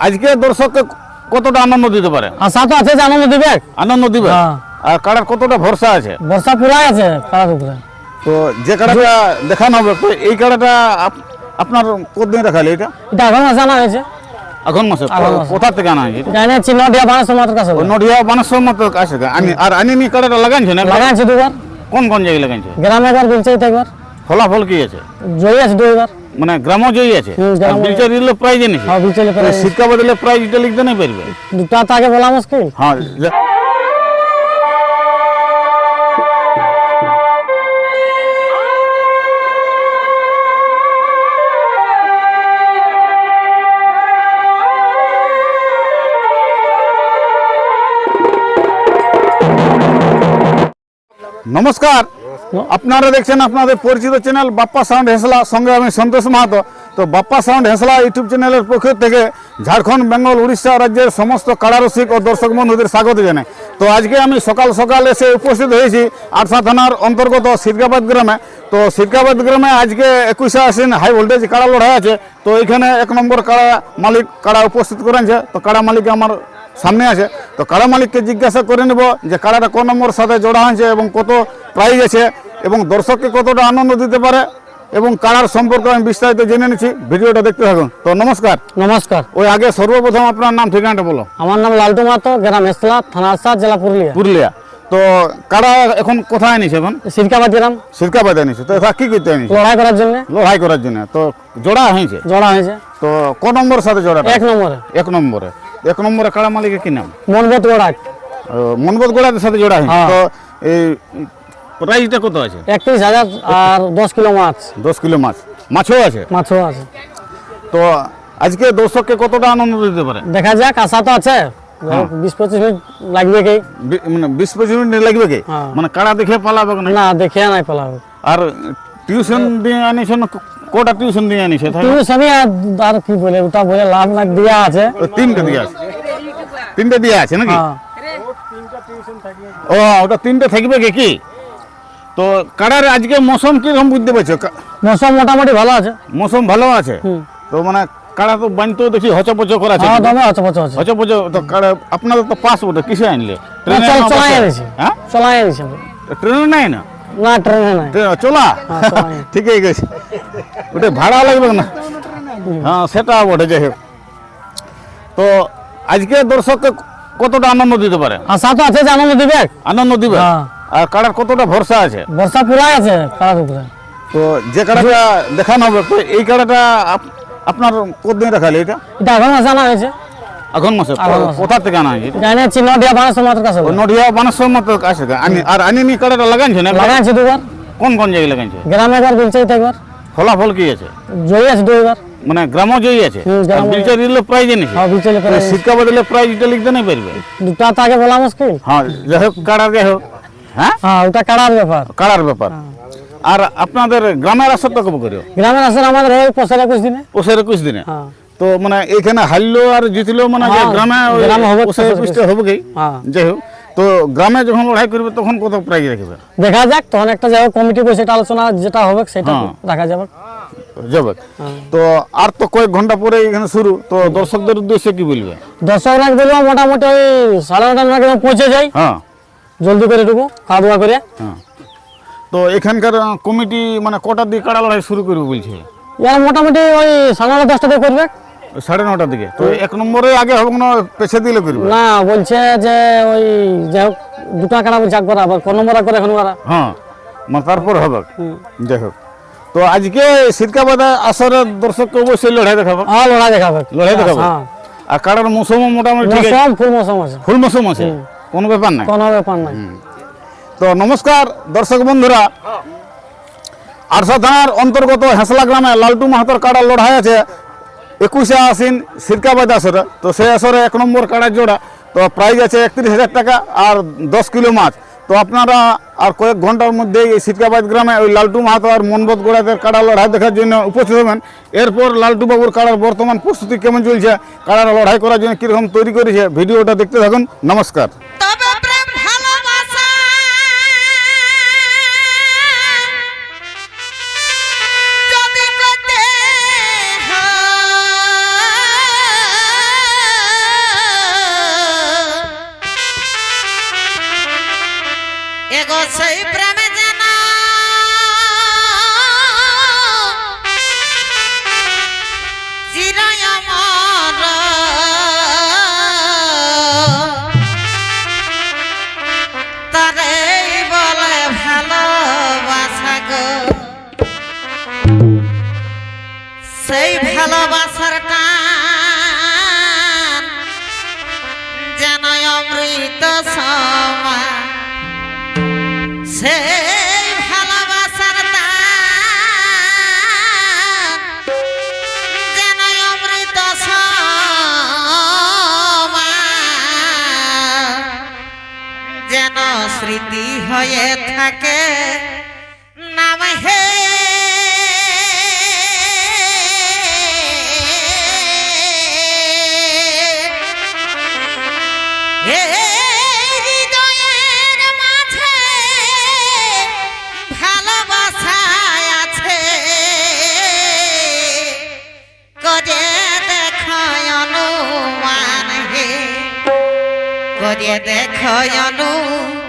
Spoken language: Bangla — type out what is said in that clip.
আজকে দর্শককে কতটা আনন্দ দিতে পারে? আশা তো আছে যে আনন্দ দিবে। আনন্দ দিবে? হ্যাঁ। আর কাড়ার কতটা ভরসা আছে? ভরসা পুরাই আছে কারার উপরে। তো যে কাড়াটা দেখানো হবে তো এই কাড়াটা আপ- আপনার কতদিন রাখালে এটা? এটা এখন মাসে আনা হয়েছে। এখন মাসে? কোথা থেকে আনা হয়েছে জানি চিহ্ন দিয়া বানাস তোমার কাছে। নডিয়া বানেশ্বর মতো আছে গা। আনি- আর আনিনি কাড়াটা লাগাইছে না? লাগাইছে দুবার। কোন কোন জায়গায় লাগাইছে গ্রামে একবার বিলছে একবার। ফলাফল কি আছে? জয়ী আছে দুইবার। মানে গ্রামও জয়ী আছে। বিচার দিলে প্রাইজ এনেছে। হ্যাঁ বিলচলে পরে শিক্ষা বদলে প্রাইজটা লিখতে নাই পারবে। দুটা তাকে বলা মুশকিল। হ্যাঁ নমস্কার। আপনারা দেখছেন আপনাদের পরিচিত চ্যানেল বাপ্পা সাউন্ড হেসলা। সঙ্গে আমি সন্তোষ মাহাতো। তো বাপ্পা সাউন্ড হেসলা ইউটিউব চ্যানেলের পক্ষ থেকে ঝাড়খণ্ড, বেঙ্গল, উড়িষ্যা রাজ্যের সমস্ত কারারসিক ও দর্শক বন্ধুদের স্বাগত জানাই। তো আজকে আমি সকাল সকাল এসে উপস্থিত হয়েছি আরসা থানার অন্তর্গত সিরকাবাদ গ্রামে। তো সিরকাবাদ গ্রামে আজকে একুশে আসেন হাই ভোল্টেজ কাড়া লড়াই আছে। তো এখানে এক নম্বর কাড়া মালিক কাড়া উপস্থিত করেছে। তো কাড়া মালিক আমার সামনে আছে। তো কাড়া মালিককে জিজ্ঞাসা করে নেব যে কাড়াটা কোন নম্বর সাথে জোড়া হয়েছে এবং কত প্রাইজ আছে এবং দর্শককে কতটা আনন্দ দিতে পারে এবং কাড়ার সম্পর্কে আমি বিস্তারিত জেনে নিচ্ছি। ভিডিওটা দেখতে থাকুন। তো নমস্কার। নমস্কার। ওই আগে সর্বপ্রথম আপনার নাম ঠিকানাটা বলো। আমার নাম লালটু মাতো গ্রাম এসলা থানা জেলা পুরুলিয়া। পুরুলিয়া। তো কারা এখন কোথায় এনেছে এখন? সিরকাবাদ গ্রাম সিরকাবাদ এনেছে। তো এটা কি করতে এনেছে? লড়াই করার জন্য। লড়াই করার জন্য। তো জোড়া হয়েছে? জোড়া হয়েছে। তো ক নম্বর সাথে জোড়া এক নম্বরে। এক নম্বরে। এক নম্বরে কাড়া মালিকের কি নাম? মনবোধ গোড়াট মনবোধ গোড়াদের সাথে জোড়া হ্যাঁ। তো এই প্রাইসটা কত আছে? একত্রিশ হাজার আর দশ কিলো মাছ। দশ কিলো মাছ। মাছও আছে? মাছও আছে। তো আজকে দর্শককে কতটা আনন্দ দিতে পারে? দেখা যাক আশা তো আছে। বিশ পঁচিশ মিনিট লাগবে কি? মানে বিশ পঁচিশ মিনিট লাগবে কি? হ্যাঁ। মানে কাড়া দেখে পালাবে না? দেখে নাই পেলাম আর টিউশন দিয়ে আনিস কটা টিউশন দিয়ে আনিস তুমি আর কি বলে ওটা বলে লাভ লাখ দিয়া আছে। তিনটে দিয়ে আছে? তিনটে দিয়ে আছে নাকি? হ্যাঁ। ও ওটা তিনটে থাকবে কি কি? তো কাড়ার আজকে মৌসুম কীরকম বুঝতে পারছ? মৌসুম মোটামুটি ভালো আছে। মৌসুম ভালো আছে? তো মানে কাড়া তো বানতেও দেখি হচপচ করা আছে হ্যাঁ দমে আছে পচা আছে। হচপচ তো কাড়া আপনাদের তো পাস ওটা কিসে আনলে? ট্রেনে চল না চলাই বাসে? এনেছি হ্যাঁ? চলাই এনেছি। ট্রেনে নাই না? না ট্রেনে ট্রেনে চলা? হ্যাঁ, ঠিকই গেছে ওটা ভাড়া লাগবে না? হ্যাঁ সেটা বটে যাই হোক। তো আজকে দর্শককে কতটা আনন্দ দিতে পারে? আশা তো আছে যে আনন্দ দিবে? আনন্দ দিবে? হ্যাঁ। আর কাড়ার কতটা ভরসা আছে? বর্ষা পুরাই আছে উপরে। তো যে কাড়াটা দেখানো হবে তো এই কাড়াটা আপ- আপনার কতদিন রাখালে এটা? এটা এখন মাসে আনা হয়েছে। এখন মাসে। কোথা থেকে আনা হয়েছে জানি চিহ্ন দিয়া বানাস তোমার কাছে। নডিয়া বানেশ্বর মতো আছে গা। আনি- আর আনিনি কাড়াটা লাগাইছে না? লাগাইছে দুবার। কোন কোন জায়গায় লাগাইছে? গ্রামে একবার একবার। ফলাফল কি আছে? জয়ী আছে দুইবার। মানে গ্রামও জয়ী আছে? বিচার দিলে প্রাইজ এনেছে হ্যাঁ শিক্ষা বদলে প্রাইজটা লিখতে নাই পারবে? দুটা তাকে বলা মুশকিল। হ্যাঁ যাই হোক কাড়া যাই হোক। হ্যাঁ? হ্যাঁ ওটা কারার ব্যাপার। কাড়ার ব্যাপার। আর আপনাদের গ্রামের আসরটা কবে করিও? গ্রামের আসলে আমাদের ওই পয়সা একুশ দিনে। ওসের একুশ দিনে? হ্যাঁ। তো মানে এখানে হারলো আর জিতলো মানে হ্যাঁ, গ্রামে হবে কি হ্যাঁ। যাই হোক তো গ্রামে যখন লড়াই করবে তখন কত প্রাইজ রাখবে দেখা যাক তখন একটা হোক কমিটি বসে এটা আলোচনা যেটা হবে সেটা হ্যাঁ। দেখা যাবে। যাবে। তো আর তো কয়েক ঘণ্টা পরে এখানে শুরু তো দর্শকদের উদ্দেশ্যে কি বলবে? দর্শক লাখ বলব মোটামুটি ওই সাড়ে নটার পৌঁছে যাই। হ্যাঁ। জলদি করে ঢুকো খাওয়া দাওয়া করে। হ্যাঁ। তো এখানকার কমিটি মানে কটার দিকে কাড়া লড়াই শুরু করবে বলছে? মোটামুটি ওই সাড়ে নটা দশটা দিয়ে করবে। সাড়ে নটার দিকে। তো এক নম্বরে আগে হবে না পেছে দিলে করবে। না বলছে যে ওই যাই হোক দুটা কাটা যাক করা আবার কোন নম্বর করে এখন ওরা। হ্যাঁ মানে তারপর হবে। যাই হোক। তো আজকে শীতকাবাদে আসরের দর্শককে অবশ্যই লড়াই দেখাবো। হ্যাঁ লড়াই দেখাবে। লড়াই দেখাবো? হ্যাঁ। আর কাড়ার মৌসুমও মোটামুটি ঠিক আছে? ফুল মৌসুম আছে। ফুল মৌসুম আছে? কোনো ব্যাপার নাই? কোনো ব্যাপার নাই। তো নমস্কার দর্শক বন্ধুরা। আরসা থানার অন্তর্গত হেসলা গ্রামে লালটু মাহাতর কাড়ার লড়াই আছে। একুশে আসিন সিরকাবাদ আসরে। তো সেই আসরে এক নম্বর কাড়ার জোড়া। তো প্রাইজ আছে একত্রিশ হাজার টাকা আর দশ কিলো মাছ। তো আপনারা আর কয়েক ঘণ্টার মধ্যেই এই সিরকাবাদ গ্রামে ওই লালটু মাহাতো আর মনবোধ গোড়াদের কাড়া লড়াই দেখার জন্য উপস্থিত হবেন। এরপর লালটু বাবুর কাড়ার বর্তমান প্রস্তুতি কেমন চলছে, কাড়ার লড়াই করার জন্য কীরকম তৈরি করেছে, ভিডিওটা দেখতে থাকুন। নমস্কার। সেই ভালোবাসার টান যেন অমৃত সমা সেই ভালোবাসার টান যেন অমৃত সমা যেন স্মৃতি হয়ে থাকে করে দেখো অনুমান